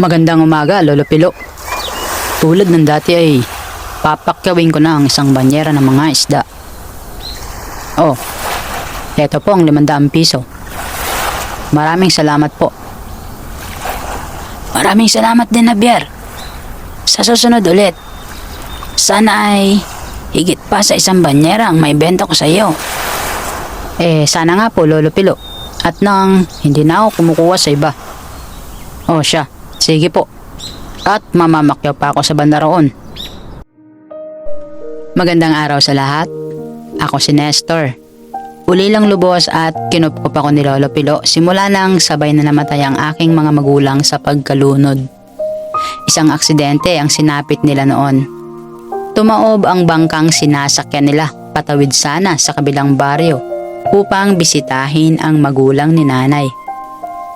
Magandang umaga, Lolo Pilo. Tulad ng dati ay papakyawin ko na ang isang banyera ng mga isda. Oh, eto po ang limandaang piso. Maraming salamat po. Maraming salamat din, Javier. Sa susunod ulit, sana ay higit pa sa isang banyera ang may benta ko sa iyo. Eh, sana nga po, Lolo Pilo. At nang hindi na ako kumukuha sa iba. Oh, siya. Sige po. At mamamakyaw pa ako sa banda roon. Magandang araw sa lahat. Ako si Nestor. Uli lang lubos at kinupkup ako ni Lolo Pilo simula nang sabay na namatay ang aking mga magulang sa pagkalunod. Isang aksidente ang sinapit nila noon. Tumaob ang bangkang sinasakyan nila patawid sana sa kabilang baryo upang bisitahin ang magulang ni nanay.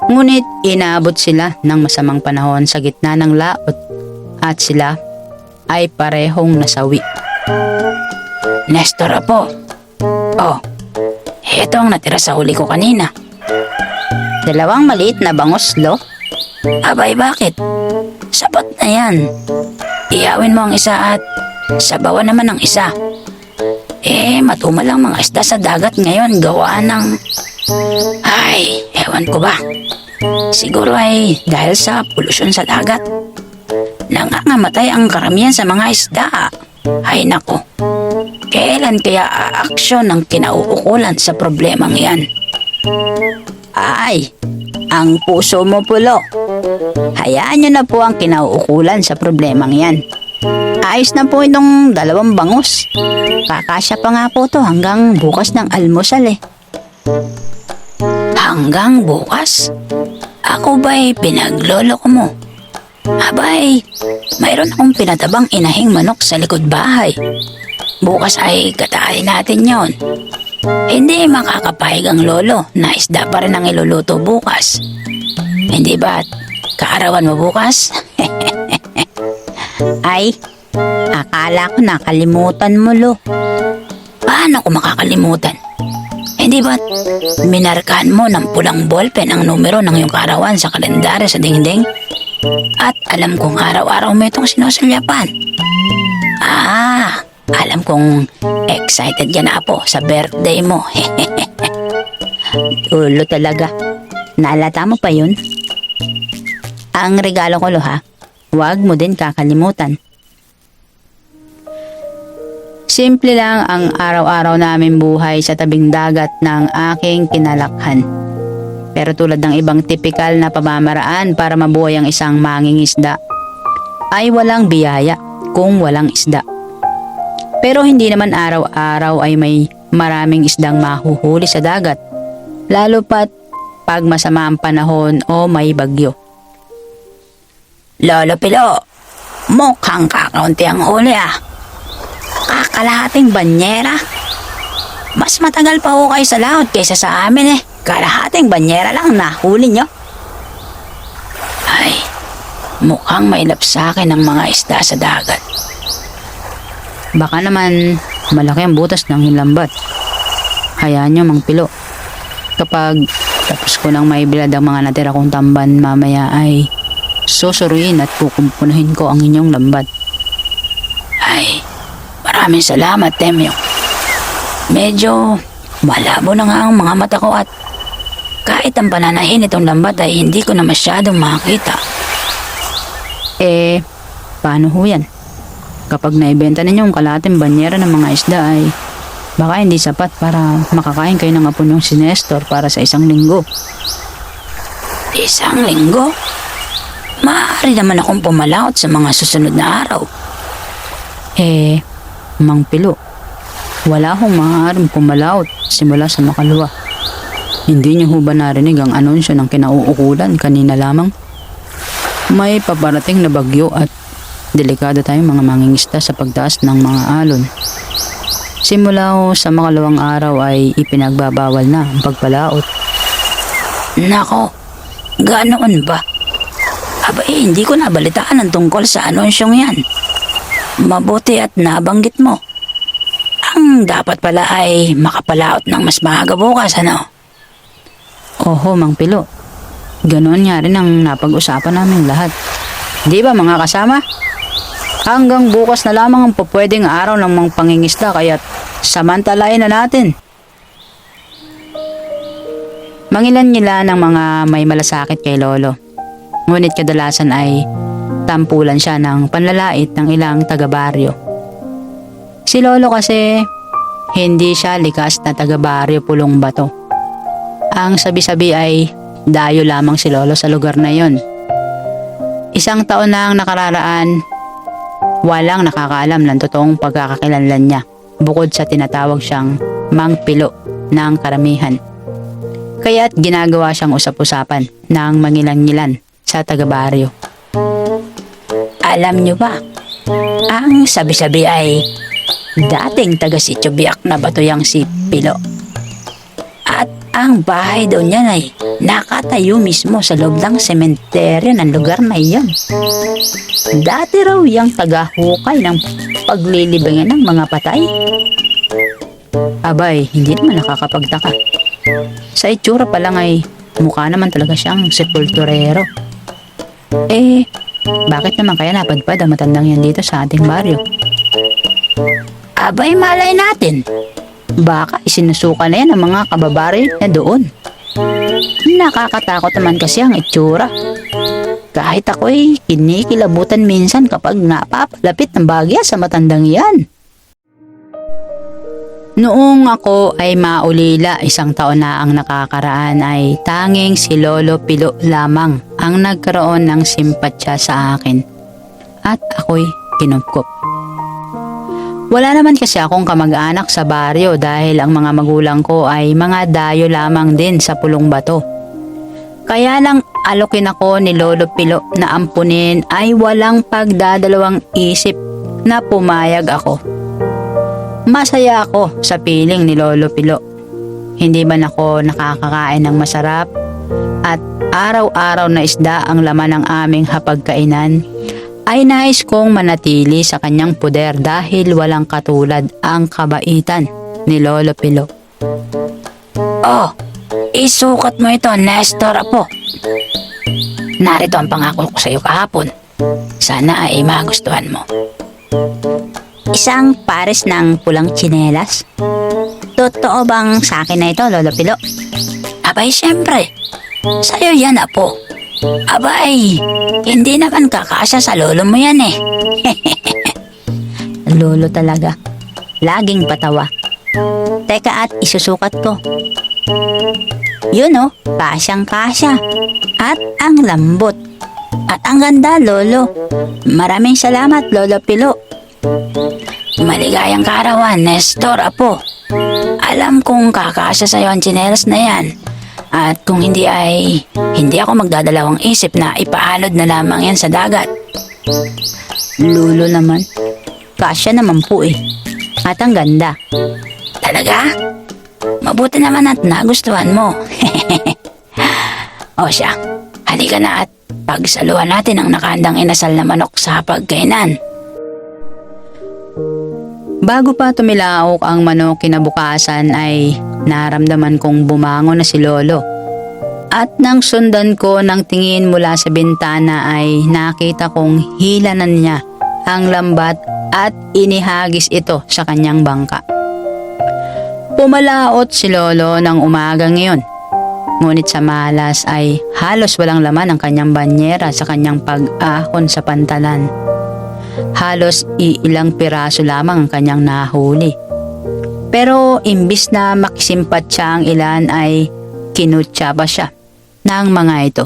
Ngunit inaabot sila ng masamang panahon sa gitna ng laot at sila ay parehong nasawi. Nestor po. Oh, heto ang natira sa huli ko kanina. Dalawang maliit na bangoslo? Abay, bakit? Sapat na yan. Iyawin mo ang isa at sabawan naman ang isa. Eh, matumal ang mga isda sa dagat ngayon gawa ng... Ay, ewan ko ba. Siguro ay dahil sa polusyon sa dagat. Nangangamatay ang karamihan sa mga isda. Ay nako, kailan kaya aaksyon ng kinauukulan sa problemang yan? Ay, ang puso mo pulo. Hayaan nyo na po ang kinauukulan sa problemang yan. Ayos na po itong dalawang bangus. Kakasya pa nga po to hanggang bukas ng almusal eh. Hanggang bukas? Ako ba'y pinaglolo ko mo? Abay, mayroon akong pinatabang inahing manok sa likod bahay. Bukas ay katayin natin yon. Hindi makakapayag ang lolo na isda pa rin ang iluluto bukas. Hindi ba kaarawan mo bukas? Ay, akala ko nakalimutan mo lo. Paano ko makakalimutan? Hindi ba minarkahan mo ng pulang ballpen ang numero ng iyong kaarawan sa kalendaryo sa dingding? At alam kong araw-araw mo itong sinusulyapan. Ah, alam kong excited ka na po sa birthday mo. Ulo talaga. Naalata mo pa yun? Ang regalo ko lo ha, huwag mo din kakalimutan. Simple lang ang araw-araw namin buhay sa tabing dagat ng aking kinalakhan. Pero tulad ng ibang tipikal na pamamaraan para mabuhay ang isang mangingisda, ay walang biyaya kung walang isda. Pero hindi naman araw-araw ay may maraming isdang mahuhuli sa dagat, lalo pat pag masama ang panahon o may bagyo. Lolo Pilo, mukhang kakaunti ang huli ah. Kakalahating banyera. Mas matagal pa ho kayo sa laot kaysa sa amin eh. Kalahating banyera lang nahuli nyo. Ay, mukhang mailap sa akin mga isda sa dagat. Baka naman malaki ang butas ng hinlambat. Hayaan nyo mang pilo. Kapag tapos ko nang maibilad ang mga natira kong tamban mamaya ay susuruin at kukumpunahin ko ang inyong lambat. Ay, maraming salamat, Temyo. Medyo malabo na nga ang mga mata ko at kahit ang pananahin itong lambat ay hindi ko na masyadong makita. Eh, paano ho yan? Kapag naibenta ninyo ang kalating banyera ng mga isda ay baka hindi sapat para makakain kayo ng apon yung si Nestor para sa isang linggo. Isang linggo? Maaari naman akong pumalaot sa mga susunod na araw. Eh, Mang Pilo, wala hong maaaring pumalaot simula sa makalwa. Hindi niyo ho ba narinig ang anunsyo ng kinauukulan kanina lamang? May paparating na bagyo at delikado tayong mga mangingisda sa pagtaas ng mga alon. Simula ho sa makalawang araw ay ipinagbabawal na ang pagpalaot. Nako, ganoon ba? Aba eh, hindi ko nabalitaan ang tungkol sa anonsyong yan. Mabuti at nabanggit mo. Ang dapat pala ay makapalaot ng mas maaga bukas, ano? Oho, Mang Pilo. ganoon nga rin ang napag-usapan naming lahat. Di ba mga kasama? Hanggang bukas na lamang ang pupwedeng araw ng mga pangingisda kaya't samantalain na natin. Mangilan nila ng mga may malasakit kay Lolo. Ngunit kadalasan ay tampulan siya ng panlalait ng ilang taga-baryo. Si Lolo kasi hindi siya likas na taga-baryo pulong bato. Ang sabi-sabi ay dayo lamang si Lolo sa lugar na yon. Isang taon na ang nakararaan, walang nakakaalam ng totoong pagkakakilanlan niya bukod sa tinatawag siyang Mang Pilo ng karamihan. Kaya't ginagawa siyang usap-usapan ng mangilan-ngilan sa taga-baryo. Alam nyo ba, ang sabi-sabi ay dating taga Sitio Biak na batuyang si Pilo. At ang bahay daw niya ay nakatayo mismo sa loob ng sementeryo ng lugar na iyon. Dati raw yung tagahukay ng paglilibangan ng mga patay. Abay, hindi naman nakakapagtaka. Sa itsura pa lang ay mukha naman talaga siyang sepulturero. Eh, bakit naman kaya napadpad ang matandang yan dito sa ating baryo? Abay malay natin. Baka isinusuka na yan ng mga kababaryo na doon. Nakakatakot naman kasi ang itsura. Kahit ako'y kinikilabutan minsan kapag napapalapit ng bagya sa matandang yan. Noong ako ay maulila isang taon na ang nakakaraan ay tanging si Lolo Pilo lamang ang nagkaroon ng simpatsya sa akin. At ako'y kinupkop. Wala naman kasi akong kamag-anak sa baryo dahil ang mga magulang ko ay mga dayo lamang din sa pulong bato. Kaya lang alokin ako ni Lolo Pilo na ampunin ay walang pagdadalawang isip na pumayag ako. Masaya ako sa piling ni Lolo Pilo. Hindi man ako nakakakain ng masarap at araw-araw na isda ang laman ng aming hapagkainan ay nais kong manatili sa kanyang puder dahil walang katulad ang kabaitan ni Lolo Pilo. Oh, isukat mo ito, Nestor Apo. Narito ang pangako ko sa iyo kahapon. Sana ay magustuhan mo. Isang pares ng pulang tsinelas? Totoo bang sa akin na ito, Lolo Pilo? Abay, siyempre. Sa'yo yan, Apo. Abay, hindi naman kakasya sa lolo mo yan eh. Lolo talaga. Laging patawa. Teka at isusukat ko. Yun oh, kasyang kasya. At ang lambot. At ang ganda, Lolo. Maraming salamat, Lolo Pilo. Maligayang kaarawan, Nestor, Apo. Alam kong kakasya sa'yo ang tsinelas na yan. At kung hindi ay, hindi ako magdadalawang isip na ipaalod na lamang yan sa dagat. Lolo naman. Kasya naman po eh. At ang ganda. Talaga? Mabuti naman at nagustuhan mo. o siya, halika na at pagsaluhan natin ang nakahandang inasal na manok sa pagkainan. Bago pa tumilaok ang manok kinabukasan ay naramdaman kong bumangon na si Lolo. At nang sundan ko ng tingin mula sa bintana ay nakita kong hilanan niya ang lambat at inihagis ito sa kanyang bangka. Pumalaot si Lolo ng umaga ngayon. Ngunit sa malas ay halos walang laman ang kanyang banyera sa kanyang pag-ahon sa pantalan. Halos iilang piraso lamang ang kanyang nahuli. Pero imbis na makisimpat siya ang ilan ay kinutsa pa siya ng mga ito.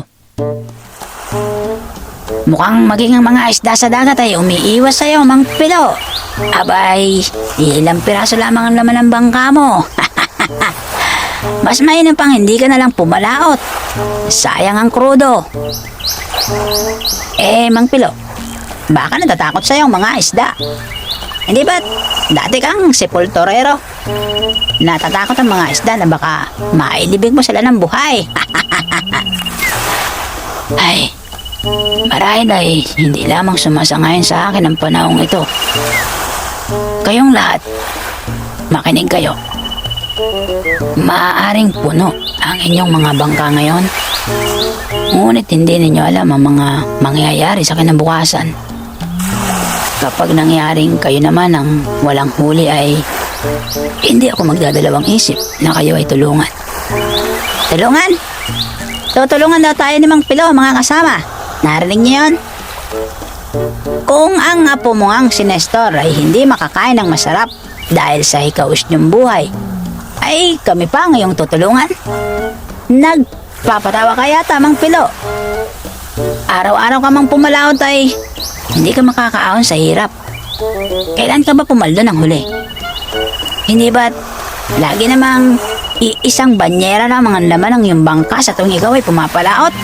Mukhang maging ang mga isda sa dagat ay umiiwas sa'yo, Mang Pilo. Abay, ilang piraso lamang ang laman ng bangka mo. Mas mainam pang hindi ka na lang pumalaot. Sayang ang krudo. Eh, Mang Pilo, baka natatakot sa'yo ang mga isda. Hindi ba dati kang sepulturero? Natatakot ang mga isda na baka mailibig mo sila ng buhay. Ay, marahil ay hindi lamang sumasangayon sa akin ang panahong ito. Kayong lahat, makinig kayo. Maaaring puno ang inyong mga bangka ngayon. Ngunit hindi ninyo alam ang mga mangyayari sa kinabukasan. Kapag nangyaring kayo naman ang walang huli ay hindi ako magdadalawang isip na kayo ay tulungan. Tulungan? Tutulungan daw tayo ni Mang Pilo, mga kasama. Narinig niyo yun? Kung ang apo mo ang si Nestor ay hindi makakain ng masarap dahil sa hikaus niyong buhay, ay kami pa ngayong tutulungan. Nagpapatawa ka yata, Mang Pilo. Araw-araw ka mang pumalaot ay hindi ka makakaahon sa hirap. Kailan ka ba pumaldo ng huli? Hindi ba't lagi namang iisang banyera na mga laman ng iyong bangka sa tuwing ikaw ay pumapalaot?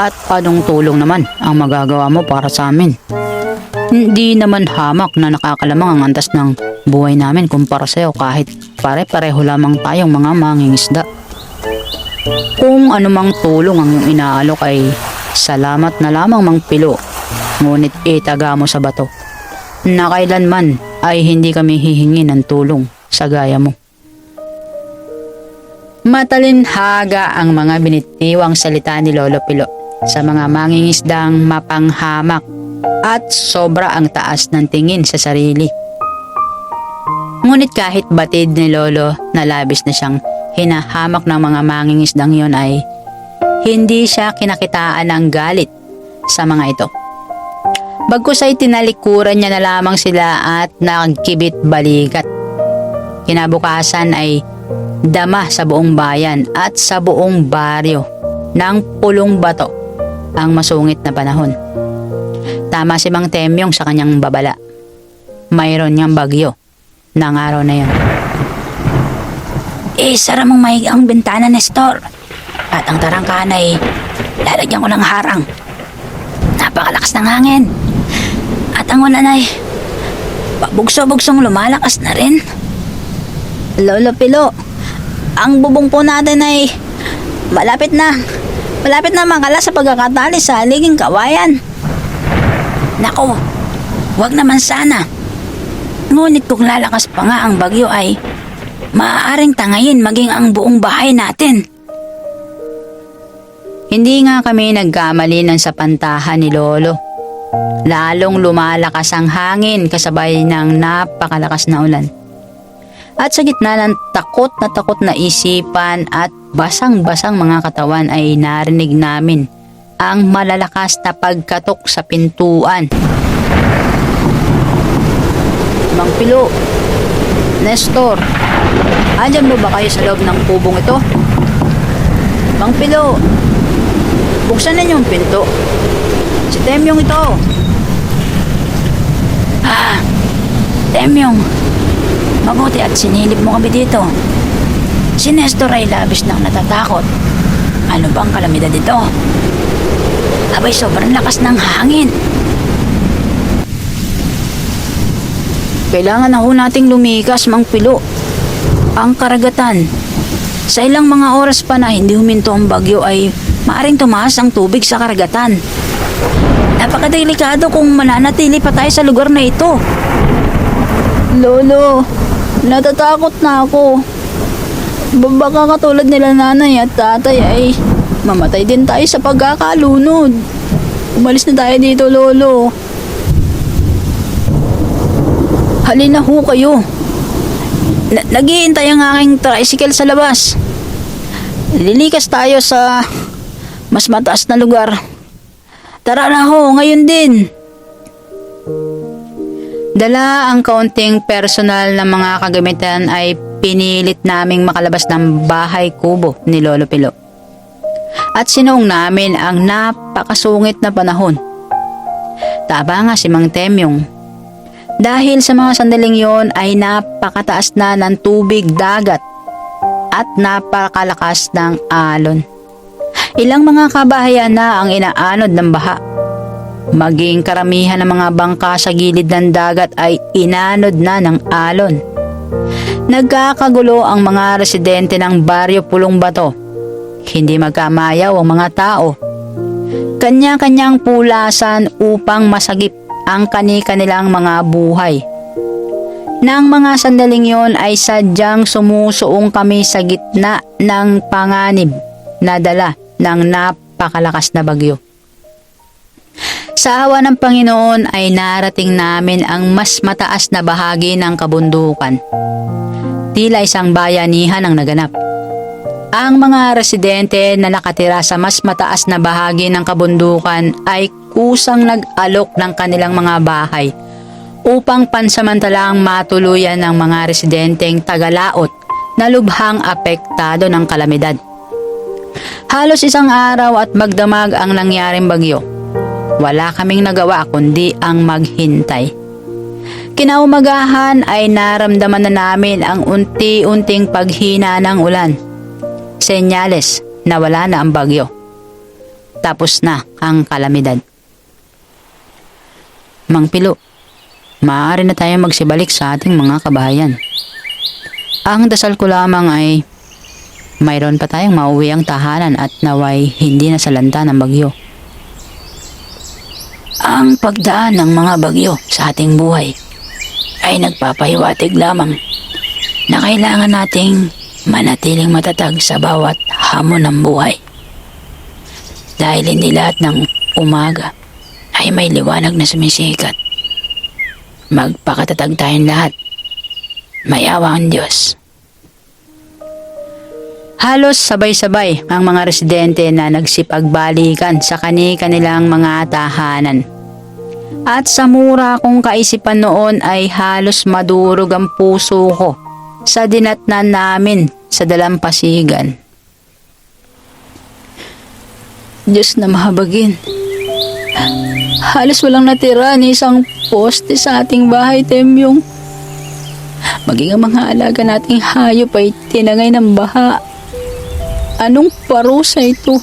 At anong tulong naman ang magagawa mo para sa amin? Hindi naman hamak na nakakalamang ang antas ng buhay namin kumpara sa'yo kahit pare-pareho lamang tayong mga mangingisda. Kung anumang tulong ang iyong inaalok ay salamat na lamang mang pilo, ngunit itaga mo sa bato na kailanman ay hindi kami hihingi ng tulong sa gaya mo. Matalinhaga ang mga binitiwang salita ni Lolo Pilo sa mga mangingisdang mapanghamak at sobra ang taas ng tingin sa sarili. Ngunit kahit batid ni Lolo na labis na siyang hinahamak ng mga mangingisdang yon ay hindi siya kinakitaan ng galit sa mga ito. Bagkus ay tinalikuran niya na lamang sila at nagkibit balikat. Kinabukasan ay dama sa buong bayan at sa buong baryo ng pulong bato ang masungit na panahon. Tama si Mang Temyong sa kanyang babala. Mayroon niyang bagyo ng araw na yon. Eh, sara mong may ang bintana, Nestor. At ang tarangkahan ay lalagyan ko ng harang. Napakalakas ng hangin. Ang ulan ay pabugso-bugsong lumalakas na rin. Lolo Pilo, ang bubong po natin ay malapit na. Malapit na makala sa pagkakatali sa liging kawayan. Nako, wag naman sana. Ngunit kung lalakas pa nga ang bagyo ay maaaring tangayin maging ang buong bahay natin. Hindi nga kami nagkamali ng sapantahan ni Lolo. Lalong lumalakas ang hangin kasabay ng napakalakas na ulan. At sa gitna ng takot na takot na isipan at basang-basang mga katawan ay narinig namin ang malalakas na pagkatok sa pintuan. Mang Pilo, Nestor, andyan mo ba kayo sa loob ng kubong ito? Mang Pilo, buksan ninyo ang pinto. Si Temyong ito. Ah, Temyong, mabuti at sinilip mo kami dito. Si Nestor ay labis nang natatakot. Ano bang kalamidad dito? Abay, sobrang lakas ng hangin. Kailangan na ho nating lumikas, Mang Pilo. Ang karagatan. Sa ilang mga oras pa na hindi huminto ang bagyo ay maaring tumaas ang tubig sa karagatan. Napakadelikado kung mananatili pa tayo sa lugar na ito. Lolo, natatakot na ako. Baka katulad nila nanay at tatay ay mamatay din tayo sa pagkakalunod. Umalis na tayo dito, Lolo. Halina ho kayo. Na- naghihintay ang aking tricycle sa labas. Lilikas tayo sa mas mataas na lugar. Tara na ho, ngayon din. Dala ang kaunting personal na mga kagamitan ay pinilit naming makalabas ng bahay kubo ni Lolo Pilo. At sinuong namin ang napakasungit na panahon. Taba nga si Mang Temyong. Dahil sa mga sandaling yon ay napakataas na ng tubig dagat at napakalakas ng alon. Ilang mga kabahayan na ang inaanod ng baha Maging karamihan ng mga bangka sa gilid ng dagat ay inanod na ng alon. Nagkakagulo ang mga residente ng baryo Pulong Bato. Hindi magkamayaw ang mga tao. Kanya-kanyang pulasan upang masagip ang kani-kanilang mga buhay. Nang mga sandaling yon ay sadyang sumusuong kami sa gitna ng panganib na dala ng napakalakas na bagyo. Sa awa ng Panginoon ay narating namin ang mas mataas na bahagi ng kabundukan. Tila isang bayanihan ang naganap. Ang mga residente na nakatira sa mas mataas na bahagi ng kabundukan ay kusang nag-alok ng kanilang mga bahay upang pansamantalang matuluyan ng mga residenteng tagalaot na lubhang apektado ng kalamidad. Halos isang araw at magdamag ang nangyaring bagyo. Wala kaming nagawa kundi ang maghintay. Kinaumagahan ay naramdaman na namin ang unti-unting paghina ng ulan. Senyales na wala na ang bagyo. Tapos na ang kalamidad. Mang Pilo, maaari na tayo magsibalik sa ating mga kabahayan. Ang dasal ko lamang ay mayroon pa tayong mauwi ang tahanan at naway hindi na salanta ng bagyo. Ang pagdaan ng mga bagyo sa ating buhay ay nagpapahiwatig lamang na kailangan nating manatiling matatag sa bawat hamon ng buhay. Dahil hindi lahat ng umaga ay may liwanag na sumisikat. Magpakatatag tayong lahat. May awa ang Diyos. Halos sabay-sabay ang mga residente na nagsipagbalikan sa kani-kanilang mga tahanan. At sa mura kong kaisipan noon ay halos madurog ang puso ko sa dinatnan namin sa dalampasigan. Diyos na mahabagin. Halos walang natira ni isang poste sa ating bahay, Temyong. Maging ang mga alaga nating hayop ay tinangay ng baha. Anong parusa ito?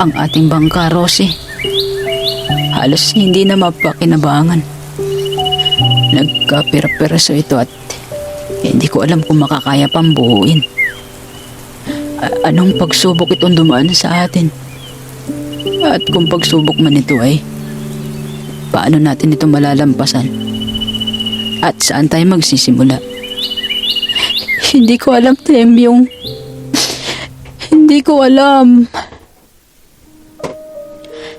Ang ating bangka, Rosie. Halos hindi na mapakinabangan. Nagkapira-piraso ito at hindi ko alam kung makakaya pang buuin. A- anong pagsubok itong dumaan sa atin? At kung pagsubok man ito ay, paano natin ito malalampasan? At saan tayo magsisimula? Hindi ko alam, Temyong. Hindi ko alam.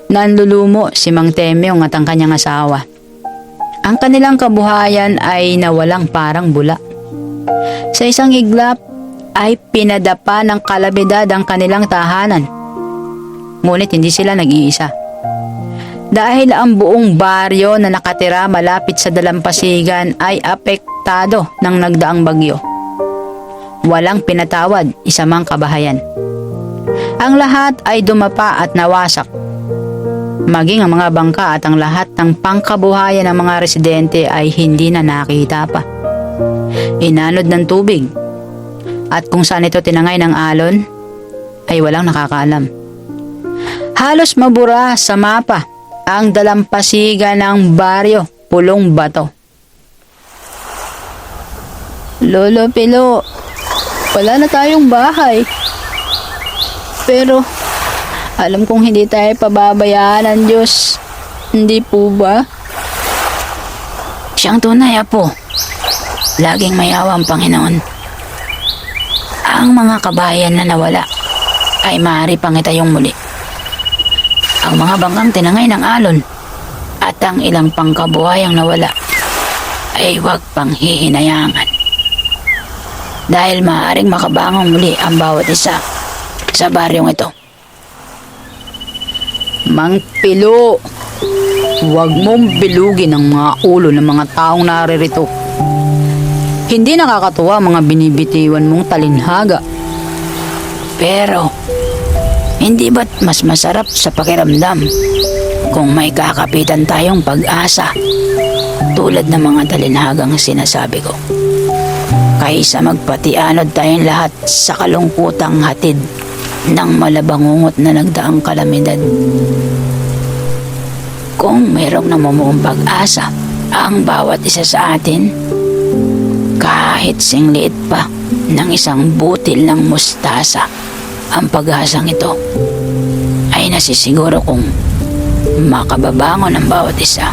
Nanlulumo si Mang Temyong at ang kanyang asawa. Ang kanilang kabuhayan ay nawalang parang bula. Sa isang iglap ay pinadapa ng kalabidad ang kanilang tahanan. Ngunit hindi sila nag-iisa. Dahil ang buong baryo na nakatira malapit sa dalampasigan ay apektado ng nagdaang bagyo. Walang pinatawad isa mang kabahayan. Ang lahat ay dumapa at nawasak. Maging ang mga bangka at ang lahat ng pangkabuhayan ng mga residente ay hindi na nakita pa. Inanod ng tubig. At kung saan ito tinangay ng alon, ay walang nakakaalam. Halos mabura sa mapa ang dalampasigan ng baryo pulong bato. Lolo Pilo, wala na tayong bahay. Pero alam kong hindi tayo pababayaan ng Diyos. Hindi po ba? Siyang tunay, Apo. Laging may awa ang Panginoon. Ang mga kabayan na nawala ay maaari pang itayong muli. Ang mga bangkang tinangay ng alon at ang ilang pangkabuhayang nawala ay huwag pang hihinayangan. Dahil maaaring makabangon muli ang bawat isa sa baryong ito. Mang Pilo, huwag mong bilugin ang mga ulo ng mga taong naririto. Hindi nakakatuwa mga binibitiwan mong talinhaga. Pero, hindi ba't mas masarap sa pakiramdam kung may kakapitan tayong pag-asa tulad ng mga talinhagang sinasabi ko? Kaysa magpatianod tayong lahat sa kalungkutang hatid ng malabangungot na nagdaang kalamidad. Kung mayroong namumuong pag-asa ang bawat isa sa atin, kahit singliit pa ng isang butil ng mustasa, ang pag-asang ito ay nasisiguro kung makababangon ang bawat isa.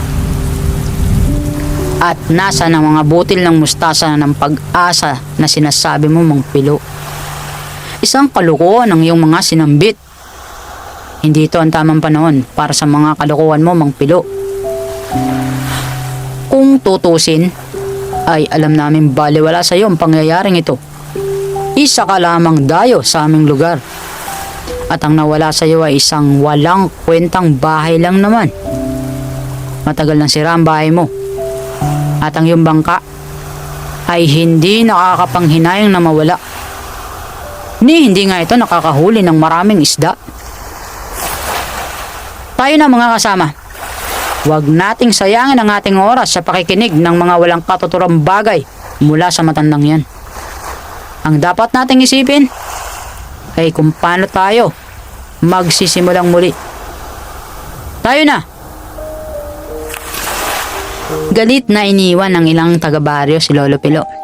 At nasa ng mga butil ng mustasa ng pag-asa na sinasabi mo mang pilo. Isang kalukuhan ang iyong mga sinambit. Hindi ito ang tamang panahon para sa mga kalukuhan mo mang pilo. Kung tutusin, ay alam namin baliwala sa iyo ang pangyayaring ito. Isa ka lamang dayo sa aming lugar. At ang nawala sa iyo ay isang walang kwentang bahay lang naman. Matagal nang sira ang bahay mo. At ang iyong bangka ay hindi nakakapanghinayang na mawala. Ni hindi nga ito nakakahuli ng maraming isda. Tayo na mga kasama. Huwag nating sayangin ang ating oras sa pakikinig ng mga walang katuturang bagay mula sa matandang yan. Ang dapat nating isipin ay kung paano tayo magsisimulang muli. Tayo na! Galit na iniwan ng ilang taga-baryo si Lolo Pilo.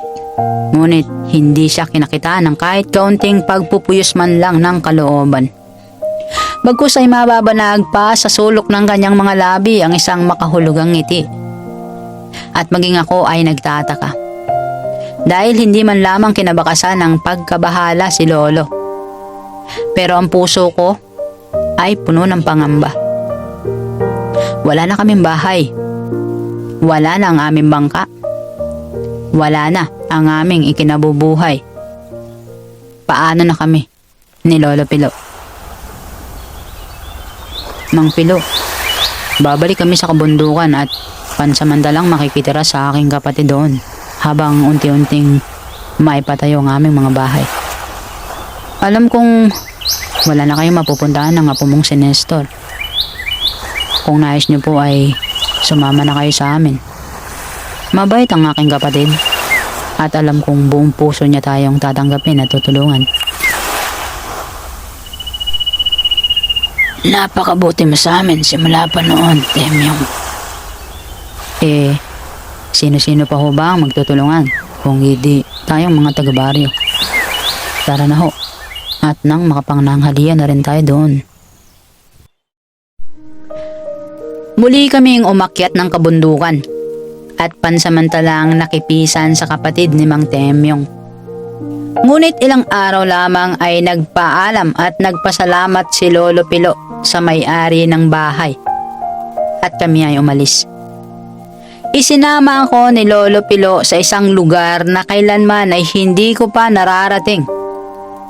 Ngunit hindi siya kinakita ng kahit kaunting pagpupuyos man lang ng kalooban. Bagkus ay mababanag pa sa sulok ng kanyang mga labi ang isang makahulugang ngiti. At maging ako ay nagtataka. Dahil hindi man lamang kinabakasan ng pagkabahala si Lolo. Pero ang puso ko ay puno ng pangamba. Wala na kaming bahay. Wala na ang aming bangka. Wala na ang aming ikinabubuhay. Paano na kami ni Lolo Pilo? Mang Pilo, babalik kami sa kabundukan at pansamantalang makikitira sa aking kapatid doon habang unti-unting maipatayo ang aming mga bahay. Alam kong wala na kayong mapupuntahan ng apo si Nestor. Kung nais niyo po ay sumama na kayo sa amin. Mabait ang aking kapatid at alam kong buong puso niya tayong tatanggapin at tutulungan. Napakabuti mo sa amin simula pa noon, Temyong. Eh, sino-sino pa ho ba ang magtutulungan kung hindi tayong mga taga-baryo? Tara na ho. At nang makapangnanghalian na rin tayo doon. Muli kaming umakyat ng kabundukan at pansamantalang nakipisan sa kapatid ni Mang Temyong. Ngunit ilang araw lamang ay nagpaalam at nagpasalamat si Lolo Pilo sa may-ari ng bahay. At kami ay umalis. Isinama ako ni Lolo Pilo sa isang lugar na kailanman ay hindi ko pa nararating.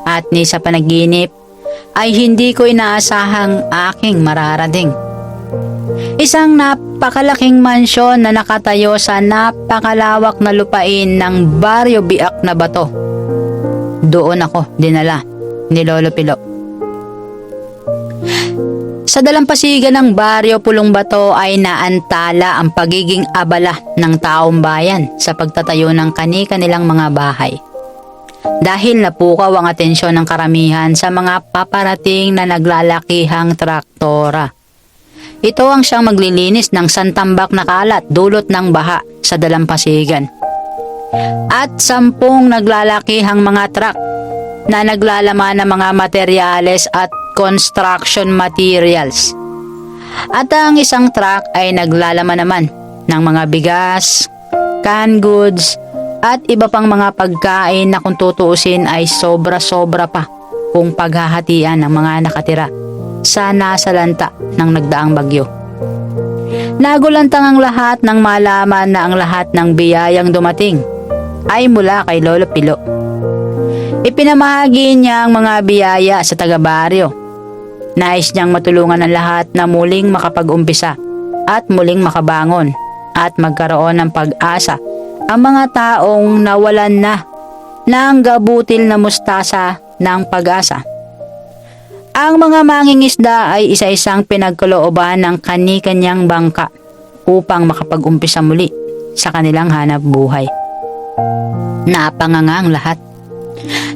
At ni sa panaginip ay hindi ko inaasahang aking mararating. Isang napakalaking mansyon na nakatayo sa napakalawak na lupain ng Baryo Biak na Bato. Doon ako dinala ni Lolo Pilo. Sa dalampasigan ng baryo Pulong Bato ay naantala ang pagiging abala ng taong bayan sa pagtatayo ng kani-kanilang mga bahay. Dahil napukaw ang atensyon ng karamihan sa mga paparating na naglalakihang traktora. Ito ang siyang maglilinis ng santambak na kalat dulot ng baha sa dalampasigan. At sampung naglalakihang mga truck na naglalaman ng mga materyales at construction materials. At ang isang truck ay naglalaman naman ng mga bigas, canned goods, at iba pang mga pagkain na kung tutuusin ay sobra-sobra pa kung paghahatian ng mga nakatira sa nasalanta ng nagdaang bagyo. Nagulantang ang lahat ng malaman na ang lahat ng biyayang dumating ay mula kay Lolo Pilo. Ipinamahagi niya ang mga biyaya sa taga-baryo. Nais niyang matulungan ang lahat na muling makapag-umpisa at muling makabangon at magkaroon ng pag-asa ang mga taong nawalan na ng gabutil na mustasa ng pag-asa. Ang mga mangingisda ay isa-isang pinagkalooban ng kani-kanyang bangka upang makapag-umpisa muli sa kanilang hanap buhay. Napanganga ang lahat.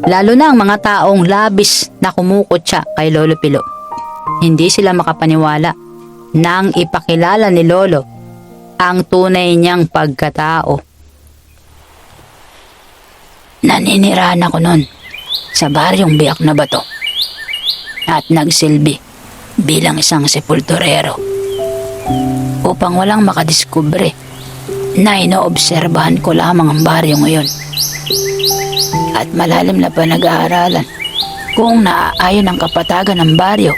Lalo na ang mga taong labis na kumukutsa kay Lolo Pilo. Hindi sila makapaniwala nang ipakilala ni Lolo ang tunay niyang pagkatao. Naninirahan ako noon sa baryong biyak na bato at nagsilbi bilang isang sepulturero upang walang makadiskubre na inoobserbahan ko lamang ang baryo ngayon. At malalim na pa nag-aaralan kung naaayon ang kapatagan ng baryo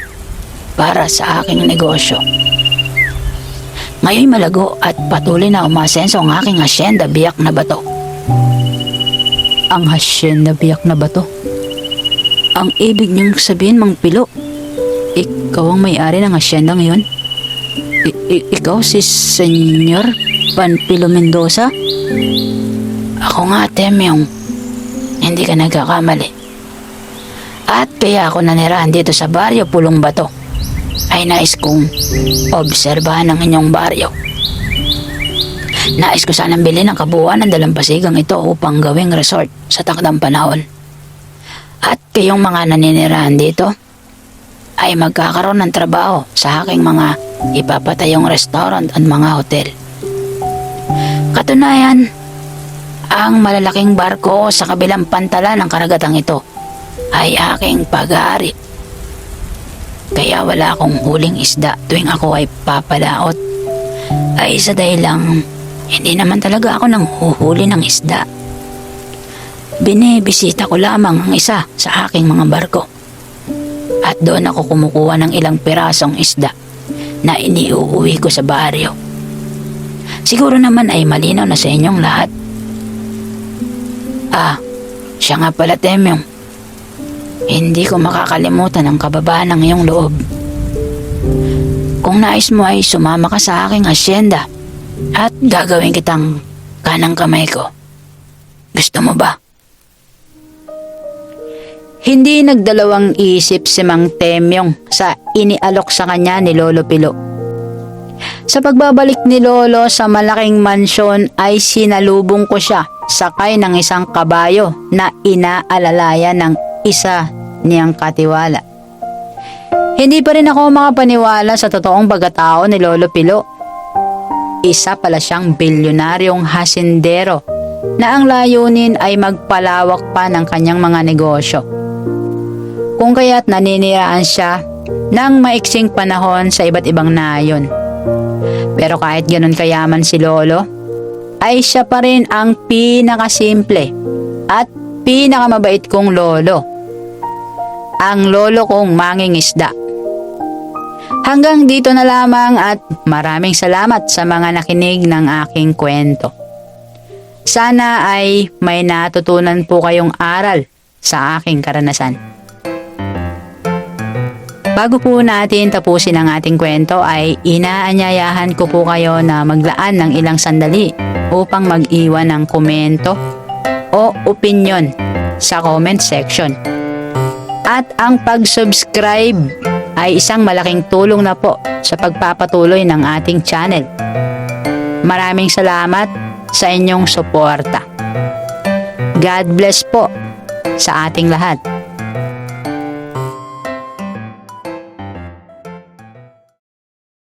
para sa aking negosyo. Ngayon malago at patuloy na umasenso ang aking asyenda biyak na bato. Ang hasyenda biyak na ba to? Ang ibig niyong sabihin, Mang Pilo, ikaw ang may-ari ng hasyenda ngayon? I- i- ikaw si Senyor Panpilo Mendoza? Ako nga, Temyong. Hindi ka nagkakamali. At kaya ako nanirahan dito sa baryo Pulong Bato. Ay nais kong obserbahan ang inyong baryo. Nais ko sanang bilhin ang kabuuan ng dalampasigang ito upang gawing resort sa takdang panahon. At kayong mga naninirahan dito ay magkakaroon ng trabaho sa aking mga ipapatayong restaurant at mga hotel. Katunayan, ang malalaking barko sa kabilang pantala ng karagatang ito ay aking pag-aari. Kaya wala akong huling isda tuwing ako ay papalaot. Ay sa dahilang hindi naman talaga ako nang huhuli ng isda. Binibisita ko lamang ang isa sa aking mga barko. At doon ako kumukuha ng ilang pirasong isda na iniuuwi ko sa baryo. Siguro naman ay malinaw na sa inyong lahat. Ah, siya nga pala Temyong. Hindi ko makakalimutan ang kababahan ng iyong loob. Kung nais mo ay sumama ka sa aking asyenda at gagawin kitang kanang kamay ko. Gusto mo ba? Hindi nagdalawang isip si Mang Temyong sa inialok sa kanya ni Lolo Pilo. Sa pagbabalik ni Lolo sa malaking mansyon ay sinalubong ko siya sakay ng isang kabayo na inaalalaya ng isa niyang katiwala. Hindi pa rin ako makapaniwala sa totoong pagkatao ni Lolo Pilo. Isa pala siyang bilyonaryong hasindero na ang layunin ay magpalawak pa ng kanyang mga negosyo kung kaya't naniniraan siya ng maiksing panahon sa iba't ibang nayon. Pero kahit ganun kayaman si Lolo, ay siya pa rin ang pinakasimple at pinakamabait kong lolo. Ang lolo kong manging isda. Hanggang dito na lamang at maraming salamat sa mga nakinig ng aking kwento. Sana ay may natutunan po kayong aral sa aking karanasan. Bago po natin tapusin ang ating kwento ay inaanyayahan ko po kayo na maglaan ng ilang sandali upang mag-iwan ng komento o opinion sa comment section. At ang pag-subscribe ay isang malaking tulong na po sa pagpapatuloy ng ating channel. Maraming salamat sa inyong suporta. God bless po sa ating lahat.